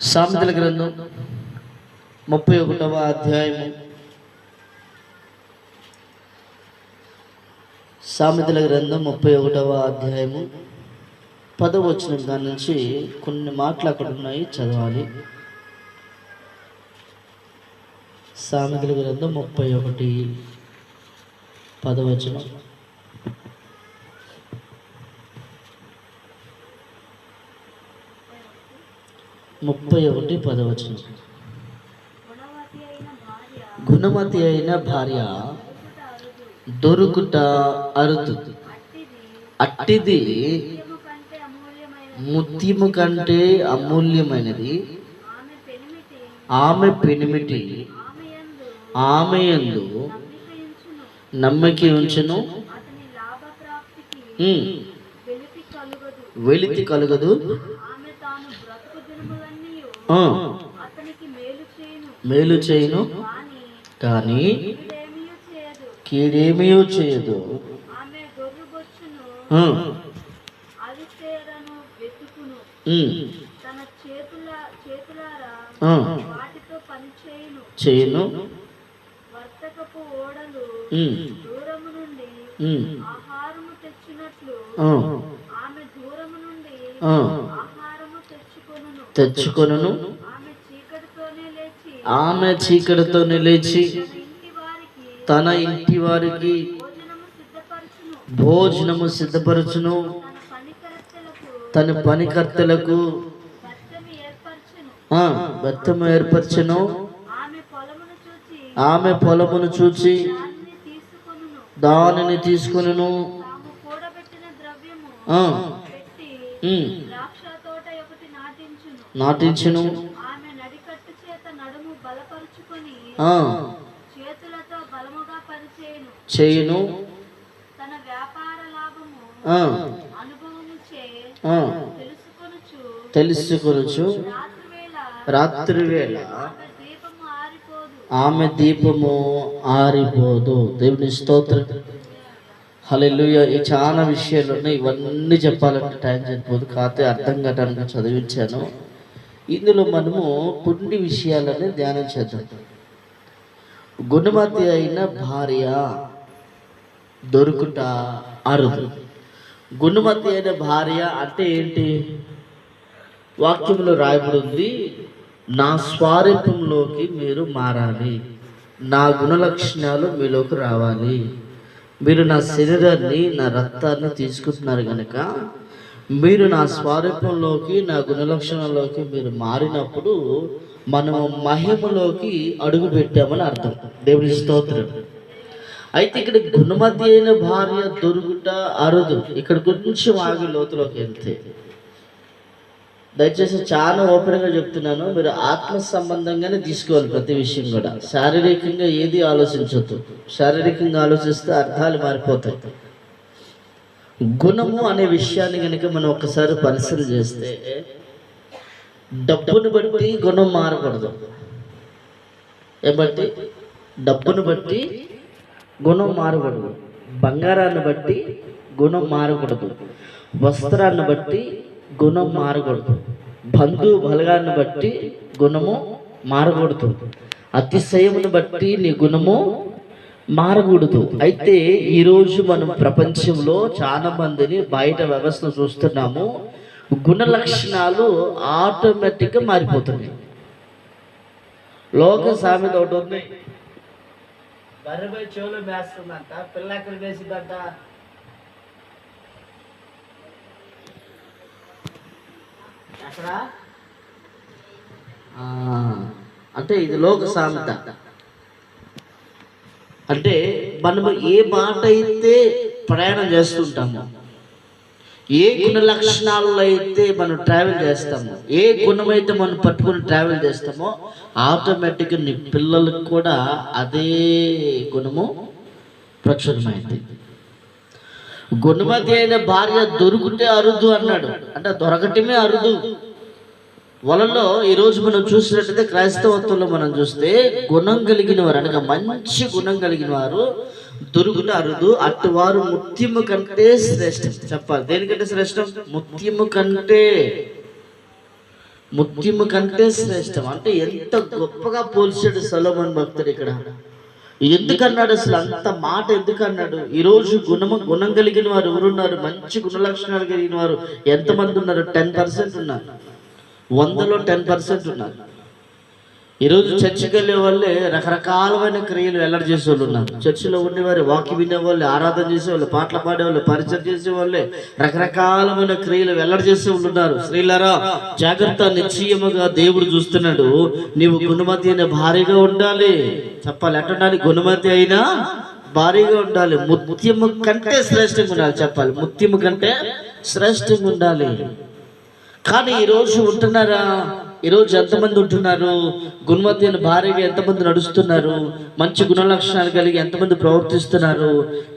సామెతల గ్రంథం ముప్పై ఒకటవ అధ్యాయము. సామెతల గ్రంథం ముప్పై ఒకటవ అధ్యాయము. పదవచనం దాని నుంచి కొన్ని మాటలు అక్కడ ఉన్నాయి చదవాలి. సామెతల గ్రంథం ముప్పై ఒకటి పదవచనం. ముప్పై ఒకటి పదవచనం. గుణమతి అయిన భార్య దొరుకుట అరుదు. అట్టిది ముత్యము కంటే అమూల్యమైనది. ఆమె పెనిమిటి ఆమె ఎందు నమ్మకి ఉంచును. అతని కలగదు వెలితి కలుగదు వెలితి కలుగదు ఆమె తాను బ్రతుకు దినములన్నీ ఆ, అతనికి మేలు చేయును. కానీ కీడేమీ చేయదు చేయును. ఆహారము తెచ్చినట్లు ఆమె దూరము నుండి తెచ్చుకొను ఆమె చీకటితో నిలిచి తన ఇంటి వారికి భోజనము సిద్ధపరచును. తన పనికర్తలకు బెత్తము ఏర్పరచను. ఆమె పొలమును చూచి దానిని తీసుకును నాటించును. చేయును. తెలుసుకొనుచు. రాత్రి వేళ ఆమె దీపము ఆరిపోదు. దేవుని స్తోత్రం. హల్లెలూయా. ఈ చాలా విషయాలు ఉన్నాయి. ఇవన్నీ చెప్పాలంటే టైం సరిపోదు. కాకపోతే అర్థం కావడానికి చదివించాను. ఇందులో మనము కొన్ని విషయాలని ధ్యానం చేద్దాం. గుణమతి అయిన భార్య దొరుకుట అరుదు గుణమతి అయిన భార్య అంటే ఏంటి? వాక్యంలో రాయబడి ఉంది నా స్వారూపంలోకి మీరు మారాలి. నా గుణలక్షణాలు మీలోకి రావాలి. మీరు నా శరీరాన్ని నా రక్తాన్ని తీసుకుంటున్నారు కనుక మీరు నా స్వారూప్యంలోకి నా గుణలక్షణంలోకి మీరు మారినప్పుడు మనము మహిమలోకి అడుగు పెట్టామని అర్థం. దేవుని స్తోత్రం. అయితే ఇక్కడ గుణమతి అయిన భార్య దొరుకుట అరుదు. ఇక్కడ కొంచెం ఆగి లోతులోకి వెళ్తే. దయచేసి చాలా ఓపెన్గా చెప్తున్నాను. మీరు ఆత్మ సంబంధంగానే తీసుకోవాలి ప్రతి విషయం కూడా. శారీరకంగా ఏది ఆలోచించొద్దు. శారీరకంగా ఆలోచిస్తే అర్థాలు మారిపోతాయి. గుణము అనే విషయాన్ని కనుక మనం ఒకసారి పరిశీలన చేస్తే డబ్బును బట్టి గుణం మారకూడదు. ఏమంటే డబ్బును బట్టి గుణం మారకూడదు. బంగారాన్ని బట్టి గుణం మారకూడదు. వస్త్రాన్ని బట్టి గుణం మారకూడదు. బంధు బలగాన్ని బట్టి గుణము మారకూడదు. అతిశయమును బట్టి నీ గుణము మారకూడదు. అయితే ఈరోజు మనం ప్రపంచంలో చాలా మందిని బయట వ్యవస్థ చూస్తున్నాము. గుణ లక్షణాలు ఆటోమేటిక్గా మారిపోతున్నాయి. లోక సామెత ఒకటి ఉంది. బర్రెపై చెవులు మేస్తుందంట వేసిందంట ఆ, అంటే ఇది లోక సామెత. అంటే మనము ఏ మాట అయితే ప్రయాణం చేస్తుంటాము ఏ గుణ లక్షణాలలో అయితే మనం ట్రావెల్ చేస్తామో ఏ గుణం అయితే మనం పట్టుకుని ట్రావెల్ చేస్తామో ఆటోమేటిక్గా నీ పిల్లలకు కూడా అదే గుణము ప్రచురమైంది. గుణమతి అయిన భార్య దొరుకుతే అరుదు అన్నాడు. అంటే దొరకటమే అరుదు. వలలో ఈరోజు మనం చూసినట్టయితే క్రైస్తవత్వంలో మనం చూస్తే గుణం కలిగిన వారు అనగా మంచి గుణం కలిగిన వారు దొరుకుట అరుదు అటువారు ముత్యము కంటే శ్రేష్టం. చెప్పాలి. దేనికంటే శ్రేష్టం? ముత్యము కంటే. ముత్యము కంటే శ్రేష్టం. అంటే ఎంత గొప్పగా పోల్చాడు సలోమన్ భక్తుడు ఇక్కడ. ఎందుకన్నాడు అసలు అంత మాట ఎందుకన్నాడు? ఈరోజు గుణము గుణం కలిగిన వారు ఎవరున్నారు? మంచి గుణ లక్షణాలు కలిగిన వారు ఎంతమంది ఉన్నారు? టెన్ పర్సెంట్ ఉన్నారు. వందలో టెన్ పర్సెంట్ ఉన్నారు. ఈరోజు చర్చికి వెళ్ళే వాళ్ళే రకరకాలమైన క్రియలు వెల్లడి చేసే వాళ్ళు ఉన్నారు. చర్చిలో ఉండేవారు వాకి వినేవాళ్ళు ఆరాధన చేసేవాళ్ళు పాటలు పాడేవాళ్ళు పరిచయం చేసేవాళ్ళే రకరకాలమైన క్రియలు వెల్లడి చేసే వాళ్ళు ఉన్నారు. స్త్రీలారా జాగ్రత్త నిశ్చయముగా దేవుడు చూస్తున్నాడు. నీవు గుణమతి అయిన భారీగా ఉండాలి. చెప్పాలి ఎట్లా గుణమతి అయినా భారీగా ఉండాలి. ముత్యము కంటే శ్రేష్టంగా ఉండాలి. చెప్పాలి ముత్యము కంటే శ్రేష్టంగా ఉండాలి. కానీ ఈరోజు ఉంటున్నారా? ఈరోజు ఎంతమంది ఉంటున్నారు? గుణమతి అయిన భార్యగా ఎంతమంది నడుస్తున్నారు? మంచి గుణ లక్షణాలు కలిగి ఎంతమంది ప్రవర్తిస్తున్నారు?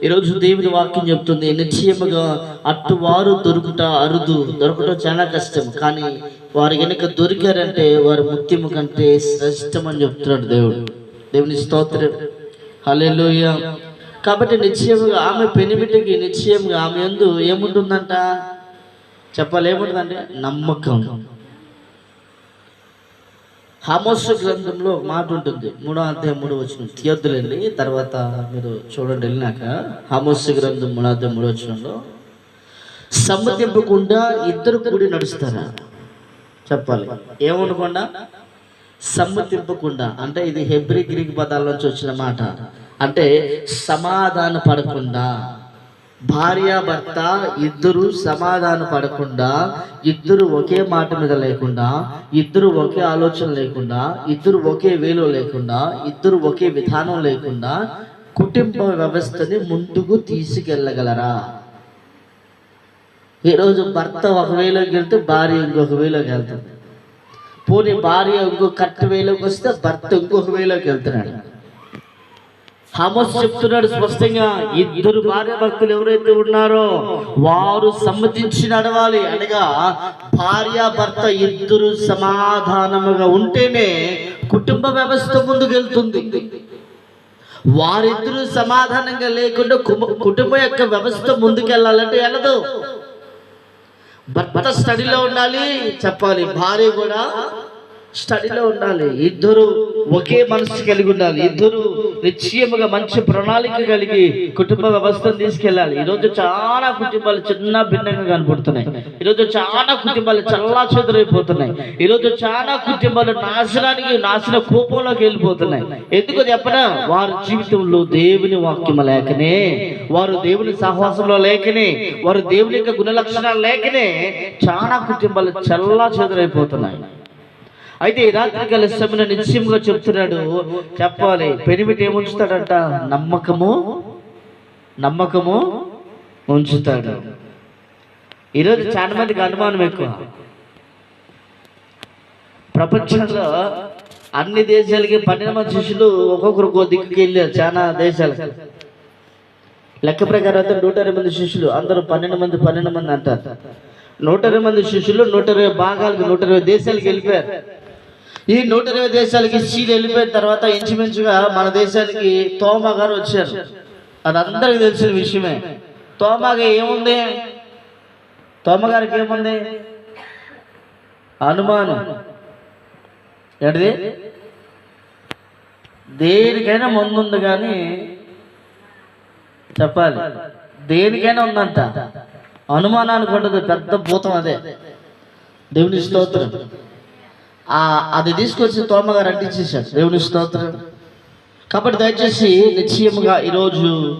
ఈరోజు దేవుని వాక్యం చెప్తుంది నిశ్చయముగా అట్టువారు దొరుకుట అరుదు. దొరకటం చాలా కష్టం కానీ వారు కనుక దొరికారంటే వారు ముత్యము కంటే శ్రేష్టం అని చెప్తున్నాడు దేవుడు. దేవుని స్తోత్రం. హలెలుయ కాబట్టి నిశ్చయముగా ఆమె పెనిమిటికి నిశ్చయంగా ఆమె ఎందు ఏముంటుందంట? చెప్పాలి నమ్మకం. హామోస్ గ్రంథంలో ఒక మాట ఉంటుంది. మూడో అధ్యాయం మూడో వచ్చిన తీయొద్దులండి తర్వాత మీరు చూడండి వెళ్ళినాక. హామోస్ గ్రంథం మూడో అధ్యాయం మూడో వచ్చినంలో సమ్మతింపకుండా ఇద్దరు కూడి నడుస్తారా? చెప్పాలి. ఏమనకుండా? సమ్మతింపకుండా అంటే ఇది హెబ్రి గ్రీక్ పదాల నుంచి వచ్చిన మాట. అంటే సమాధాన పడకుండా భార్య భర్త ఇద్దరు సమాధాన పడకుండా ఇద్దరు ఒకే మాట మీద లేకుండా ఇద్దరు ఒకే ఆలోచన లేకుండా ఇద్దరు ఒకే వేలు లేకుండా ఇద్దరు ఒకే విధానం లేకుండా కుటుంబ వ్యవస్థని ముందుకు తీసుకెళ్ళగలరా? ఈరోజు భర్త ఒక వేలోకి వెళ్తే భార్య ఇంకొక వేలోకి వెళ్తుంది. పోనీ భార్య ఇంకో కట్ట వేలోకి వస్తే భర్త ఇంకొక వేలోకి వెళ్తున్నాడు. హమస్ చెప్తున్నాడు స్పష్టంగా ఇద్దరు భార్య భక్తులు ఎవరైతే ఉన్నారో వారు సమ్మతించి నడవాలి అనగా భార్య భర్త ఇద్దరు సమాధానముగా ఉంటేనే కుటుంబ వ్యవస్థ ముందుకెళ్తుంది. వారిద్దరూ సమాధానంగా లేకుండా కుటుంబం యొక్క వ్యవస్థ ముందుకెళ్ళాలంటే వెళ్ళదు భర్త స్టడీలో ఉండాలి చెప్పాలి. భార్య కూడా స్టడీలో ఉండాలి. ఇద్దరు ఒకే మనసు కలిగి ఉండాలి. ఇద్దరు నిశ్చయముగా మంచి ప్రణాళిక కలిగి కుటుంబ వ్యవస్థను తీసుకెళ్ళాలి. ఈరోజు చాలా కుటుంబాలు చిన్న భిన్నంగా కనబడుతున్నాయి. ఈరోజు చాలా కుటుంబాలు చల్లా చెదరైపోతున్నాయి ఈరోజు చాలా కుటుంబాలు నాశనానికి నాశన కోపంలోకి వెళ్ళిపోతున్నాయి. ఎందుకు చెప్పనా? వారి జీవితంలో దేవుని వాక్యం లేకనే వారు దేవుని సహవాసంలో లేకనే వారు దేవుని యొక్క గుణ లక్షణాలు లేకనే చాలా కుటుంబాలు చల్లా చెదరైపోతున్నాయి అయితే ఈ రాత్రి కలిసమైన నిశ్చయంగా చెప్తున్నాడు చెప్పాలి పెనిమిటి ఏముంచుతాడంట? నమ్మకము? నమ్మకము ఉంచుతాడు. ఈరోజు చాలా మందికి అనుమానం ఎక్కువ. ప్రపంచంలో అన్ని దేశాలకి పన్నెండు మంది శిష్యులు ఒక్కొక్కరు ఒక్కో దిక్కుకి వెళ్ళారు చాలా దేశాలకి. లెక్క ప్రకారం అయితే నూట ఇరవై మంది శిష్యులు అందరూ పన్నెండు మంది పన్నెండు మంది అంటారు. నూట ఇరవై మంది శిష్యులు నూట ఇరవై భాగాలకు నూట ఇరవై దేశాలకు వెళ్ళిపోయారు. ఈ నూట ఇరవై దేశాలకి సీలు వెళ్ళిపోయిన తర్వాత ఇంచుమించుగా మన దేశానికి తోమా గారు వచ్చారు. అది అందరికి తెలిసిన విషయమే. తోమాగా ఏముంది? తోమగారికి ఏముంది? అనుమానం. ఏంటిది? దేనికైనా ముందుంది కానీ చెప్పాలి. దేనికైనా ఉందంట. అనుమానానికి ఉండదు. పెద్ద భూతం అదే. దేవుని స్తోత్రం. అది తీసుకొచ్చి తోమగారు అంటించేశారు. దేవుని స్తోత్రం. కాబట్టి దయచేసి నిశ్చయముగా ఈరోజు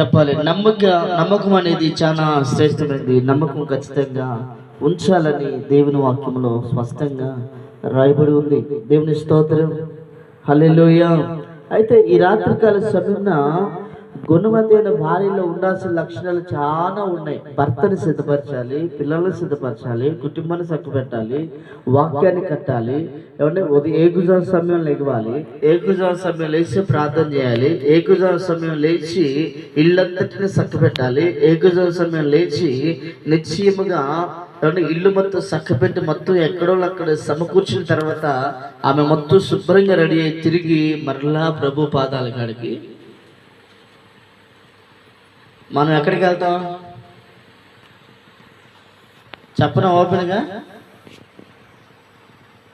చెప్పాలి నమ్మక నమ్మకం అనేది చాలా శ్రేష్టమైనది. నమ్మకం ఖచ్చితంగా ఉంచాలని దేవుని వాక్యంలో స్పష్టంగా రాయబడి ఉంది. దేవుని స్తోత్రం. హల్లెలూయ. అయితే ఈ రాత్రికాల సమయంలో గుణవతి అయిన భార్యలో ఉండాల్సిన లక్షణాలు చాలా ఉన్నాయి. భర్తని సిద్ధపరచాలి పిల్లల్ని సిద్ధపరచాలి కుటుంబాన్ని చక్కబెట్టాలి వాక్యాన్ని కట్టాలి ఏమంటే ఉదయం ఏకుజాల సమయం లేవాలి ఏకుజాల సమయం లేచి ప్రార్థన చేయాలి ఏకుజాల సమయం లేచి ఇల్లంతటిని చక్కబెట్టాలి ఏకుజాల సమయం లేచి నిశ్చయముగా ఏమంటే ఇల్లు మొత్తం సక్కపెట్టి మొత్తం ఎక్కడో అక్కడ సమకూర్చిన తర్వాత ఆమె మొత్తం శుభ్రంగా రెడీ అయి తిరిగి మరలా ప్రభు పాదాల కాడికి మనం ఎక్కడికి వెళ్తాం? చెప్పన ఓపెన్గా?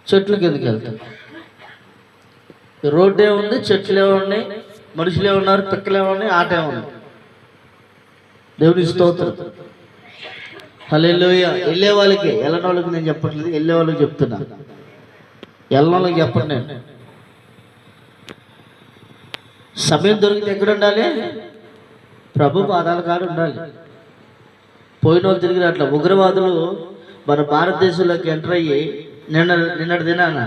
చెట్ల కిందకి వెళ్తాం. రోడ్డే ఉంది చెట్లే ఉన్నాయి మనుషులే ఉన్నారు పిక్కలే ఉన్నాయి ఆటే ఉన్నాయి దేవుని స్తోత్రం. హలో వెళ్ళే వాళ్ళకి వెళ్ళని వాళ్ళకి నేను చెప్పట్లేదు వెళ్ళే వాళ్ళకి చెప్తున్నా. వెళ్ళని వాళ్ళకి చెప్పండి నేను. సమయం దొరికితే ఎక్కడ ఉండాలి? ప్రభు పాదాల కాడ ఉండాలి. పోయిన వాళ్ళు తిరిగి అట్లా ఉగ్రవాదులు మన భారతదేశంలోకి ఎంటర్ అయ్యి నిన్న నిన్నటి దినాన